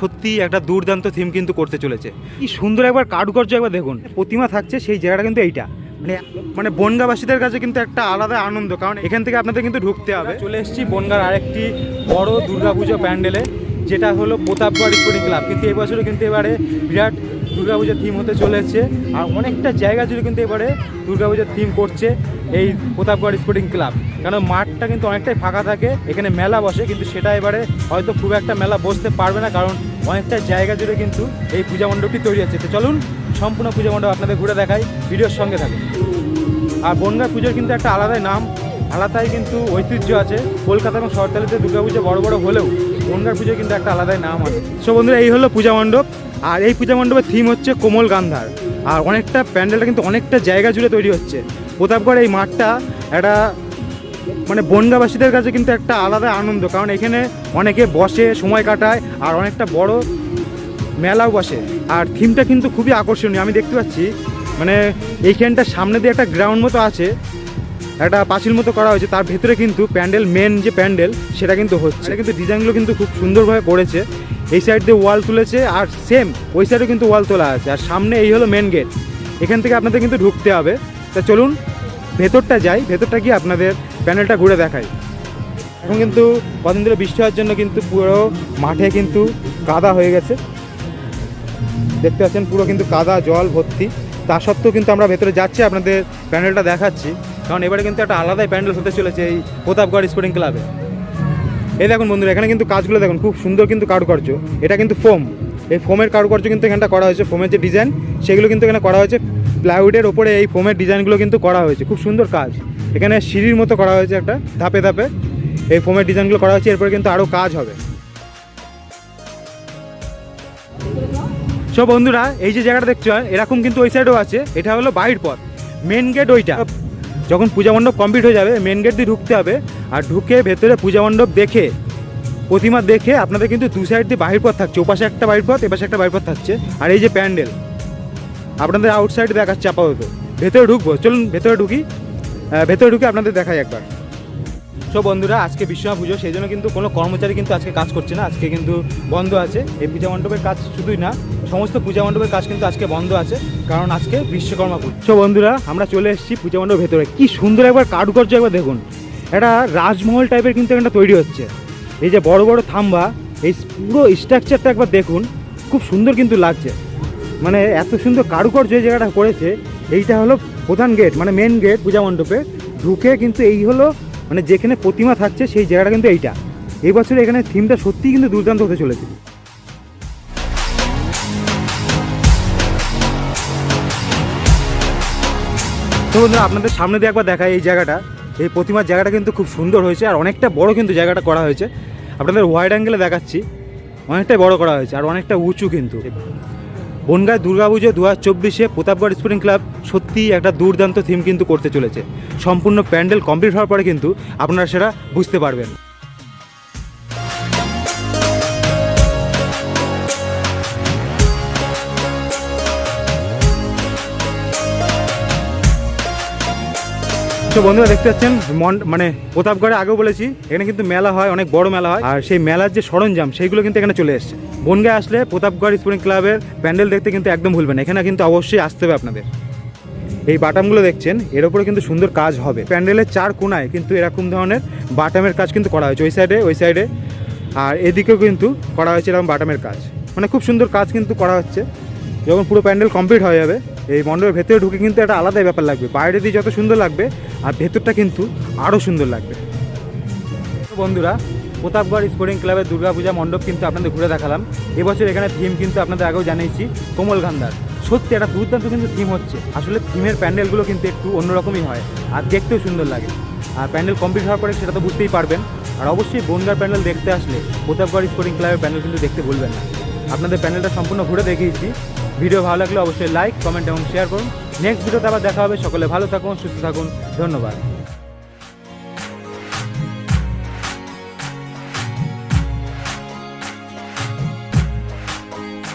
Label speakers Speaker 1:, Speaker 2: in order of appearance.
Speaker 1: সত্যি একটা দুর্দান্ত থিম কিন্তু করতে চলেছে। কি সুন্দর একবার কারুকার্য একবার দেখুন। প্রতিমা থাকছে সেই জায়গাটা কিন্তু এইটা। মানে মানে বনগাবাসীদের কাছে কিন্তু একটা আলাদা আনন্দ কারণ এখান থেকে আপনাদের কিন্তু ঢুকতে হবে। চলে এসেছি বনগার আরেকটি বড় দুর্গাপুজো প্যান্ডেলে যেটা হলো প্রতাপগড় স্পোর্টিং ক্লাব। কিন্তু এই বছরে কিন্তু এবারে বিরাট দুর্গাপূজার থিম হতে চলেছে আর অনেকটা জায়গা জুড়ে কিন্তু এবারে দুর্গাপূজার থিম করছে এই প্রতাপগড় স্পোর্টিং ক্লাব কারণ মাঠটা কিন্তু অনেকটাই ফাঁকা থাকে, এখানে মেলা বসে, কিন্তু সেটা এবারে হয়তো খুব একটা মেলা বসতে পারবে না, কারণ অনেকটা জায়গা জুড়ে কিন্তু এই পূজা মণ্ডপটি তৈরি হচ্ছে। তো চলুন, সম্পূর্ণ পূজা মণ্ডপ আপনাদের ঘুরে দেখাই, ভিডিওর সঙ্গে থাকুন। আর বনগাঁ পুজোর কিন্তু একটা আলাদাই নাম, আলাদাই কিন্তু ঐতিহ্য আছে। কলকাতা এবং শহরতলিতে দুর্গাপুজো বড় বড় হলেও বনগাঁ পুজোর কিন্তু একটা আলাদাই নাম আছে। সো বন্ধুরা, এই হলো পূজা মণ্ডপ, আর এই পূজা মণ্ডপের থিম হচ্ছে কোমল গান্ধার। আর অনেকটা প্যান্ডেলটা কিন্তু অনেকটা জায়গা জুড়ে তৈরি হচ্ছে। প্রতাপগড় এই মাঠটা একটা মানে বনগাবাসীদের কাছে কিন্তু একটা আলাদা আনন্দ, কারণ এখানে অনেকে বসে, সময় কাটায়, আর অনেকটা বড় মেলাও বসে। আর থিমটা কিন্তু খুবই আকর্ষণীয়। আমি দেখতে পাচ্ছি মানে এইখানটা সামনে দিয়ে একটা গ্রাউন্ড মতো আছে, একটা পাঁচিল মতো করা হয়েছে। তার ভেতরে কিন্তু প্যান্ডেল মেন যে প্যান্ডেল, সেটা কিন্তু হচ্ছে। কিন্তু ডিজাইনগুলো কিন্তু খুব সুন্দরভাবে করেছে। এই সাইড দিয়ে ওয়াল তুলেছে, আর সেম ওই সাইডেও কিন্তু ওয়াল তোলা আছে। আর সামনে এই হলো মেন গেট এখান থেকে আপনাদের কিন্তু ঢুকতে হবে। তা চলুন, ভেতরটা যাই। ভেতরটা গিয়ে আপনাদের প্যান্ডেলটা ঘুরে দেখাই। এখন কিন্তু কদিন ধরে বৃষ্টি হওয়ার জন্য কিন্তু পুরো মাঠে কিন্তু কাদা হয়ে গেছে। দেখতে পাচ্ছেন পুরো কিন্তু কাদা, জল ভর্তি। তা সত্ত্বেও কিন্তু আমরা ভেতরে যাচ্ছি, আপনাদের প্যান্ডেলটা দেখাচ্ছি। কারণ এবারে কিন্তু একটা আলাদাই প্যান্ডেল হতে চলেছে এই প্রতাপগড় স্পোর্টিং ক্লাবে। এই দেখুন বন্ধুরা, এখানে কিন্তু কাজগুলো দেখুন, খুব সুন্দর কিন্তু কারুকার্য। এটা কিন্তু ফোম। এই ফোমের কারুকার্য কিন্তু এখানটা করা হয়েছে, ফোমের যে ডিজাইন, সেগুলো কিন্তু এখানে করা হয়েছে। প্লাইউডের ওপরে এই ফোমের ডিজাইনগুলো কিন্তু করা হয়েছে, খুব সুন্দর কাজ। এখানে সিঁড়ির মতো করা হয়েছে একটা, ধাপে ধাপে। এই ফোমের ডিজাইনগুলো করা হয়েছে, এরপরে কিন্তু আরও কাজ হবে। সব বন্ধুরা, এই যে জায়গাটা দেখছ এরকম কিন্তু ওই সাইডেও আছে, এটা হলো বাইর পথ মেন গেট ওইটা। যখন পূজা মণ্ডপ কমপ্লিট হয়ে যাবে মেন গেট দিয়ে ঢুকতে হবে, আর ঢুকে ভেতরে পূজা মণ্ডপ দেখে, প্রতিমা দেখে আপনাদের কিন্তু দু সাইড দিয়ে বাহির পথ থাকছে, ওপাশে একটা বাহির পথ, এপাশে একটা বাহির পথ থাকছে, আর এই যে প্যান্ডেল। আপনাদের আউটসাইড দেখাচ্ছে আপাতত। ভেতরে ঢুকবো, চলুন ভেতরে ঢুকি। ভেতরে ঢুকে আপনাদের দেখাই একবার। সো বন্ধুরা, আজকে বিশ্বকর্মা পুজো, সেই জন্য কিন্তু কোনো কর্মচারী কিন্তু আজকে কাজ করছে না। আজকে কিন্তু বন্ধ আছে। এই পূজা মণ্ডপের কাজ শুধুই না, সমস্ত পূজা মণ্ডপের কাজ কিন্তু আজকে বন্ধ আছে, কারণ আজকে বিশ্বকর্মা পুজো। সো বন্ধুরা, আমরা চলে এসেছি পূজা মণ্ডপের ভেতরে। কি সুন্দর একবার কারুকার্য একবার দেখুন। একটা রাজমহল টাইপের কিন্তু একটা তৈরি হচ্ছে। এই যে বড় বড় থাম্বা, এই পুরো স্ট্রাকচারটা একবার দেখুন। খুব সুন্দর কিন্তু লাগছে। মানে এত সুন্দর কারুকার্য এই জায়গাটা করেছে। এইটা হলো প্রধান গেট মানে মেন গেট পূজা মণ্ডপে ঢুকে কিন্তু এই হলো মানে যেখানে প্রতিমা থাকছে সেই জায়গাটা কিন্তু এইটা। এই বছর এখানে থিমটা সত্যিই কিন্তু দুর্দান্ত হতে চলেছে। তো বন্ধুরা, আপনাদের সামনে দিয়ে একবার দেখায় এই জায়গাটা। এই প্রতিমার জায়গাটা কিন্তু খুব সুন্দর হয়েছে, আর অনেকটা বড় কিন্তু জায়গাটা করা হয়েছে। আপনাদের ওয়াইড অ্যাঙ্গেলে দেখাচ্ছি, অনেকটাই বড় করা হয়েছে, আর অনেকটা উঁচু কিন্তু। বনগাঁ দুর্গাপুজো দু হাজার চব্বিশে প্রতাপগড় স্পোর্টিং ক্লাব সত্যিই একটা দুর্দান্ত থিম কিন্তু করতে চলেছে। সম্পূর্ণ প্যান্ডেল কমপ্লিট হওয়ার পরে কিন্তু আপনারা সেটা বুঝতে পারবেন। তো বন্ধুরা দেখতে পাচ্ছেন, মন- মানে প্রতাপগড়ে আগেও বলেছি, এখানে কিন্তু মেলা হয়, অনেক বড় মেলা হয়। আর সেই মেলার যে সরঞ্জাম, সেইগুলো কিন্তু এখানে চলে এসছে। বনগায় আসলে প্রতাপগড় স্পোর্টিং ক্লাবের প্যান্ডেল দেখতে কিন্তু একদম ভুলবেন না। এখানে কিন্তু অবশ্যই আসতে হবে আপনাদের। এই বাটামগুলো দেখছেন, এর উপরে কিন্তু সুন্দর কাজ হবে। প্যান্ডেলের চার কোনায় কিন্তু এরকম ধরনের বাটামের কাজ কিন্তু করা হয়েছে, ওই সাইডে ওই সাইডে আর এদিকেও কিন্তু করা হয়েছে এরকম বাটামের কাজ। মানে খুব সুন্দর কাজ কিন্তু করা হচ্ছে। যখন পুরো প্যান্ডেল কমপ্লিট হয়ে যাবে, এই মণ্ডপের ভেতরে ঢুকে কিন্তু একটা আলাদাই ব্যাপার লাগবে। বাইরে দিয়ে যত সুন্দর লাগবে আর ভেতরটা কিন্তু আরও সুন্দর লাগবে। বন্ধুরা, প্রতাপগড় স্পোর্টিং ক্লাবের দুর্গাপূজা মণ্ডপ কিন্তু আপনাদের ঘুরে দেখালাম। এবছর এখানে থিম কিন্তু আপনাদের আগেও জানিয়েছি, কোমল গান্ধার। সত্যি একটা দুর্দান্ত কিন্তু থিম হচ্ছে। আসলে থিমের প্যান্ডেলগুলো কিন্তু একটু অন্যরকমই হয় আর দেখতেও সুন্দর লাগে। আর প্যান্ডেল কমপ্লিট হওয়ার পরে সেটা তো বুঝতেই পারবেন। আর অবশ্যই বনগার প্যান্ডেল দেখতে আসলে প্রতাপগড় স্পোর্টিং ক্লাবের প্যান্ডেল কিন্তু দেখতে ভুলবেন না। আপনাদের প্যান্ডেলটা সম্পূর্ণ ঘুরে দেখিয়েছি। ভিডিও ভালো লাগলে অবশ্যই লাইক কমেন্ট এবং শেয়ার করুন। নেক্সট ভিডিওতে আবার দেখা হবে। সকলে ভালো থাকুন, সুস্থ থাকুন। ধন্যবাদ।